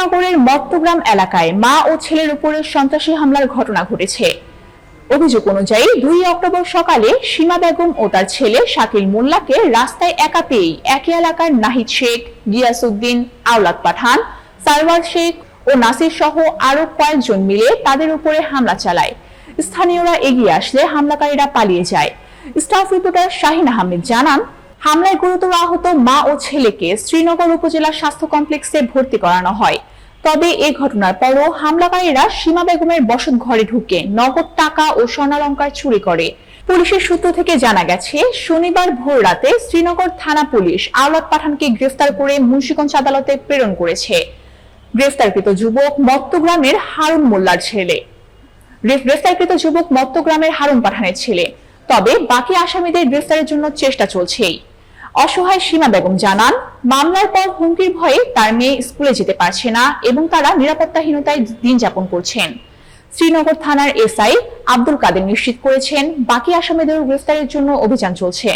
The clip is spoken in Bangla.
শ্রীনগরের মত্তগ্রাম এলাকায় মা ও ছেলের উপরে সন্ত্রাসী হামলার ঘটনা ঘটেছে। অভিযোগ অনুযায়ী দুই অক্টোবর সকালে সীমা বেগম ও তার ছেলে শাকিল মোল্লাকে রাস্তায় একা পেয়েই একই এলাকার নাহিদ শেখ, গিয়াসউদ্দিন, আওলাদ পাঠান, সারওয়ার শেখ ও নাসির সহ আরও কয়েকজন মিলে তাদের উপরে হামলা চালায়। স্থানীয়রা এগিয়ে আসলে হামলাকারীরা পালিয়ে যায়। স্টাফ রিপোর্টার শাহিন আহমেদ জানান হামলায় গুরুতর আহত মা ও ছেলেকে শ্রীনগর উপজেলা স্বাস্থ্য কমপ্লেক্সে ভর্তি করানো হয়। তবে এ ঘটনার পরও হামলাকারীরা সীমা বেগমের বসত ঘরে ঢুকে নগদ টাকা ও স্বর্ণালঙ্কার চুরি করে। পুলিশের সূত্র থেকে জানা গেছে, শনিবার ভোর রাতে শ্রীনগর থানা পুলিশ আওলাদ পাঠানকে গ্রেফতার করে মুন্সিগঞ্জ আদালতে প্রেরণ করেছে। গ্রেফতারকৃত যুবক মত্তগ্রামের হারুন মোল্লার ছেলে। গ্রেফতারকৃত যুবক মত্তগ্রামের হারুন পাঠানের ছেলে। তবে বাকি আসামিদের গ্রেফতারের জন্য চেষ্টা চলছেই। অসহায় সীমা বেগম জানান, মামলার পর হুমকির ভয়ে তার মেয়ে স্কুলে যেতে পারছে না এবং তারা নিরাপত্তাহীনতায় দিন যাপন করছেন। শ্রীনগর থানার এসআই আব্দুল কাদের নিশ্চিত করেছেন, বাকি আসামিদের গ্রেফতারের জন্য অভিযান চলছে।